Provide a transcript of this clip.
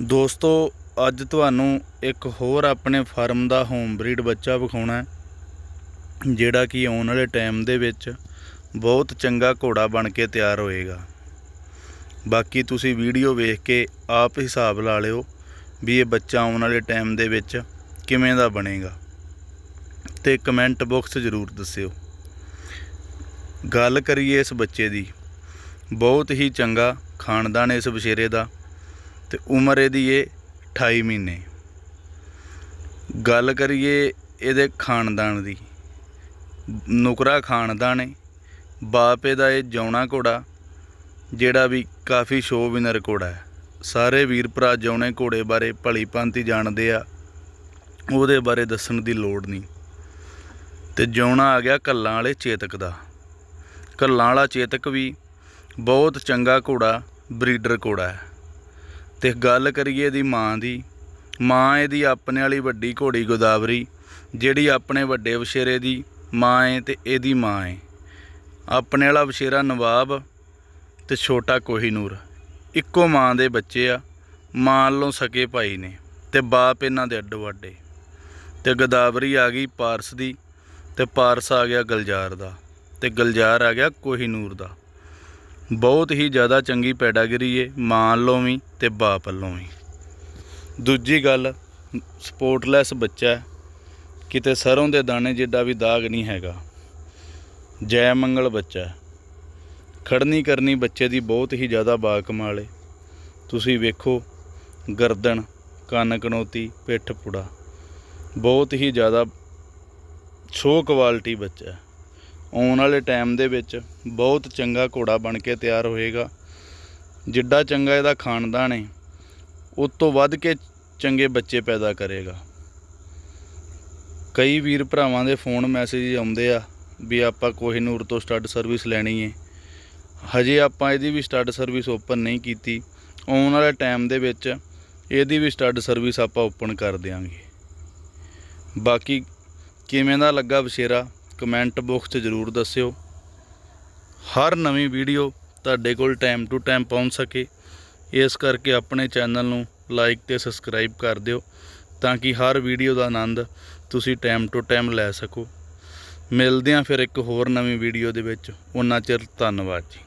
ਦੋਸਤੋ, ਅੱਜ ਤੁਹਾਨੂੰ ਇੱਕ ਹੋਰ ਆਪਣੇ ਫਾਰਮ ਦਾ ਹੋਮ ਬਰੀਡ ਬੱਚਾ ਵਿਖਾਉਣਾ ਜਿਹੜਾ ਕਿ ਆਉਣ ਵਾਲੇ ਟਾਈਮ ਦੇ ਵਿੱਚ ਬਹੁਤ ਚੰਗਾ ਘੋੜਾ ਬਣ ਕੇ ਤਿਆਰ ਹੋਏਗਾ। ਬਾਕੀ ਤੁਸੀਂ ਵੀਡੀਓ ਵੇਖ ਕੇ ਆਪ ਹਿਸਾਬ ਲਾ ਲਿਓ ਵੀ ਇਹ ਬੱਚਾ ਆਉਣ ਵਾਲੇ ਟਾਈਮ ਦੇ ਵਿੱਚ ਕਿਵੇਂ ਦਾ ਬਣੇਗਾ। ਤੇ ਕਮੈਂਟ ਬਾਕਸ ਜ਼ਰੂਰ ਦੱਸਿਓ। ਗੱਲ ਕਰੀਏ ਇਸ ਬੱਚੇ ਦੀ। ਬਹੁਤ ਹੀ ਚੰਗਾ ਖਾਨਦਾਨ ਇਸ ਬਸ਼ੇਰੇ ਦਾ। ਤੇ ਉਮਰ ਇਹਦੀ ਏ 28 ਮਹੀਨੇ। ਗੱਲ ਕਰੀਏ ਇਹਦੇ ਖਾਨਦਾਨ ਦੀ। ਨੁਕਰਾ ਖਾਨਦਾਨ ਏ, ਬਾਪ ਇਹਦਾ ਇਹ ਜੌਣਾ ਘੋੜਾ, ਜਿਹੜਾ ਵੀ ਕਾਫੀ ਸ਼ੋ ਵਿਨਰ ਘੋੜਾ ਹੈ। ਸਾਰੇ ਵੀਰ ਭਰਾ ਜੌਣੇ ਘੋੜੇ ਬਾਰੇ ਭਲੀ ਭਾਂਤੀ ਜਾਣਦੇ ਆ, ਉਹਦੇ ਬਾਰੇ ਦੱਸਣ ਦੀ ਲੋੜ ਨਹੀਂ। ਤੇ ਜੌਣਾ ਆ ਗਿਆ ਕੱਲਾਂ ਵਾਲੇ ਚੇਤਕ ਦਾ। ਕੱਲਾਂ ਵਾਲਾ ਚੇਤਕ ਵੀ ਬਹੁਤ ਚੰਗਾ ਘੋੜਾ, ਬਰੀਡਰ ਘੋੜਾ ਹੈ। ਤੇ ਗੱਲ ਕਰੀਏ ਇਹਦੀ ਮਾਂ ਦੀ, ਮਾਂ ਇਹਦੀ ਆਪਣੇ ਵਾਲੀ ਵੱਡੀ ਘੋੜੀ ਗੋਦਾਵਰੀ, ਜਿਹੜੀ ਆਪਣੇ ਵੱਡੇ ਵਛੇਰੇ ਦੀ ਮਾਂ ਏ ਤੇ ਇਹਦੀ ਮਾਂ ਏ। ਆਪਣੇ ਵਾਲਾ ਵਛੇਰਾ ਨਵਾਬ ਤੇ ਛੋਟਾ ਕੋਹੀਨੂਰ ਇੱਕੋ ਮਾਂ ਦੇ ਬੱਚੇ ਆ, ਮਾਂ ਵੱਲੋਂ ਸਕੇ ਭਾਈ ਨੇ ਤੇ ਬਾਪ ਇਹਨਾਂ ਦੇ ਅੱਡੋ ਅੱਡੇ। ਤੇ ਗੋਦਾਵਰੀ ਆ ਗਈ ਪਾਰਸ ਦੀ ਤੇ ਪਾਰਸ ਆ ਗਿਆ ਗਲਜਾਰ ਦਾ ਤੇ ਗਲਜਾਰ ਆ ਗਿਆ ਕੋਹੀਨੂਰ ਦਾ। ਬਹੁਤ ਹੀ ਜ਼ਿਆਦਾ ਚੰਗੀ ਪੈਡਾਗਰੀ ਏ, ਮਾਂ ਵੱਲੋਂ ਵੀ ਤੇ ਬਾਪ ਵੱਲੋਂ ਵੀ। ਦੂਜੀ ਗੱਲ, ਸਪੋਰਟਲੈਸ ਬੱਚਾ ਹੈ। ਕਿਤੇ ਸਰੋਂ ਦੇ ਦਾਣੇ ਜਿੱਡਾ ਵੀ ਦਾਗ ਨਹੀਂ ਹੈਗਾ। ਜੈ ਮੰਗਲ ਬੱਚਾ ਹੈ। ਖੜਨੀ ਕਰਨੀ ਬੱਚੇ ਦੀ ਬਹੁਤ ਹੀ ਜ਼ਿਆਦਾ ਬਾ ਕਮਾਲ ਏ। ਤੁਸੀਂ ਵੇਖੋ, ਗਰਦਨ, ਕੰਨ ਕਨੋਤੀ, ਪਿੱਠ ਪੁੜਾ। ਬਹੁਤ ਹੀ ਜ਼ਿਆਦਾ ਛੋ ਕੁਆਲਿਟੀ ਬੱਚਾ ਆਉਣ ਵਾਲੇ ਟਾਈਮ ਦੇ ਵਿੱਚ ਬਹੁਤ ਚੰਗਾ ਘੋੜਾ ਬਣ ਕੇ ਤਿਆਰ ਹੋਏਗਾ। ਜਿੱਡਾ ਚੰਗਾ ਇਹਦਾ ਖਾਨਦਾਨ ਹੈ ਉਸ ਤੋਂ ਵੱਧ ਕੇ ਚੰਗੇ ਬੱਚੇ ਪੈਦਾ ਕਰੇਗਾ। ਕਈ ਵੀਰ ਭਰਾਵਾਂ ਦੇ ਫੋਨ ਮੈਸੇਜ ਆਉਂਦੇ ਆ ਵੀ ਆਪਾਂ ਕੋਹੀਨੂਰ ਤੋਂ ਸਟੱਡ ਸਰਵਿਸ ਲੈਣੀ ਹੈ ਹਜੇ ਆਪਾਂ ਇਹਦੀ ਵੀ ਸਟੱਡ ਸਰਵਿਸ ਓਪਨ ਨਹੀਂ ਕੀਤੀ। ਆਉਣ ਵਾਲੇ ਟਾਈਮ ਦੇ ਵਿੱਚ ਇਹਦੀ ਵੀ ਸਟੱਡ ਸਰਵਿਸ ਆਪਾਂ ਓਪਨ ਕਰ ਦਿਆਂਗੇ। ਬਾਕੀ ਕਿਵੇਂ ਦਾ ਲੱਗਾ ਵਿਸ਼ੇਰਾ ਕਮੈਂਟ ਬਾਕਸ 'ਚ ਜ਼ਰੂਰ ਦੱਸਿਓ। ਹਰ ਨਵੀਂ ਵੀਡੀਓ ਤੁਹਾਡੇ ਕੋਲ ਟਾਈਮ ਟੂ ਟਾਈਮ ਪਹੁੰਚ ਸਕੇ। ਇਸ ਕਰਕੇ ਆਪਣੇ ਚੈਨਲ ਨੂੰ ਲਾਈਕ ਤੇ ਸਬਸਕ੍ਰਾਈਬ ਕਰ ਦਿਓ ਤਾਂ ਕਿ ਹਰ ਵੀਡੀਓ ਦਾ ਆਨੰਦ ਤੁਸੀਂ ਟਾਈਮ ਟੂ ਟਾਈਮ ਲੈ ਸਕੋ। ਮਿਲਦੇ ਹਾਂ ਫਿਰ ਇੱਕ ਹੋਰ ਨਵੀਂ ਵੀਡੀਓ ਦੇ ਵਿੱਚ। ਉਹਨਾਂ ਚਿਰ ਧੰਨਵਾਦ ਜੀ।